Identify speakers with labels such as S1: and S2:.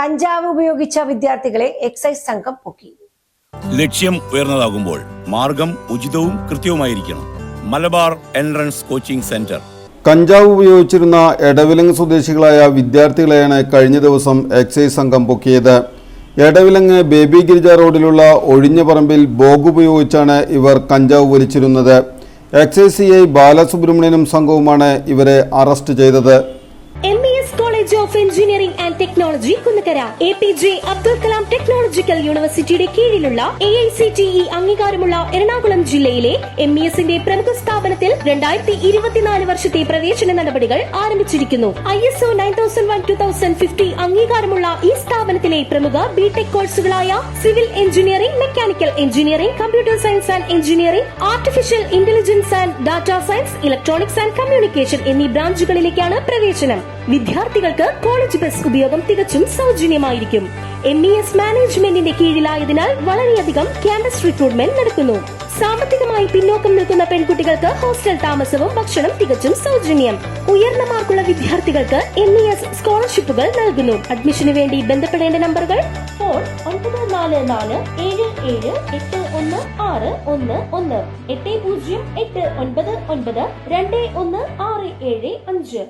S1: കഞ്ചാവ് ഉപയോഗിച്ച വിദ്യാർത്ഥികളെ എക്സൈസ് സംഘം പൊക്കി.
S2: ലക്ഷ്യം ഉയർന്നതാകുമ്പോൾ മാർഗം ഉചിതവും കൃത്യവുമായിരിക്കണം. Malabar entrance coaching centre.
S3: കഞ്ചാവ് ഉപയോഗിച്ചിരുന്ന എടവിലങ്ങ് സ്വദേശികളായ വിദ്യാർത്ഥികളെയാണ് കഴിഞ്ഞ ദിവസം എക്സൈസ് സംഘം പൊക്കിയത്. എടവിലങ്ങ് ബേബി ഗിരിജ റോഡിലുള്ള ഒഴിഞ്ഞ പറമ്പിൽ ബോഗ് ഉപയോഗിച്ചാണ് ഇവർ കഞ്ചാവ് വലിച്ചിരുന്നത്. എക്സൈസ് സി ഐ ബാലസുബ്രഹ്മണ്യനും സംഘവുമാണ് ഇവരെ അറസ്റ്റ് ചെയ്തത്.
S4: M college of engineering and technology Kunnakkara A P J Abdul Kalam technological യൂണിവേഴ്സിറ്റിയുടെ കീഴിലുള്ള A I C T E Ernakulam Ernakulam ജില്ലയിലെ എം ഇ എസിന്റെ പ്രമുഖ സ്ഥാപനത്തിൽ രണ്ടായിരത്തി ഇരുപത്തിനാല് വർഷത്തെ പ്രവേശന നടപടികൾ ആരംഭിച്ചിരിക്കുന്നു. I S O nine thousand one two thousand fifty അംഗീകാരമുള്ള ഈ സ്ഥാപനത്തിലെ പ്രമുഖ B tech കോഴ്സുകളായ civil engineering mechanical engineering computer science and engineering artificial intelligence and data science electronics and communication എന്നീ ബ്രാഞ്ചുകളിലേക്കാണ് പ്രവേശനം. വിദ്യാർത്ഥികൾക്ക് കോളേജ് ബസ് ഉപയോഗം തികച്ചും സൗജന്യമായിരിക്കും. എം ഇ എസ് മാനേജ്മെന്റിന്റെ കീഴിലായതിനാൽ വളരെയധികം ക്യാമ്പസ് റിക്രൂട്ട്മെന്റ് നടക്കുന്നു. സാമ്പത്തികമായി പിന്നോക്കം നിൽക്കുന്ന പെൺകുട്ടികൾക്ക് ഹോസ്റ്റൽ താമസവും ഭക്ഷണം തികച്ചും സൗജന്യം. ഉയർന്ന മാർക്കുള്ള വിദ്യാർത്ഥികൾക്ക് എം ഇ എസ് സ്കോളർഷിപ്പുകൾ നൽകുന്നു. അഡ്മിഷന് വേണ്ടി ബന്ധപ്പെടേണ്ട നമ്പറുകൾ ഫോൺ ഒൻപത് നാല് നാല് ഏഴ് ഏഴ് എട്ട് ഒന്ന് ആറ് ഒന്ന് ഒന്ന് എട്ട് പൂജ്യം എട്ട് ഒൻപത് ഒൻപത് രണ്ട് ഒന്ന് ആറ് ഏഴ് അഞ്ച്.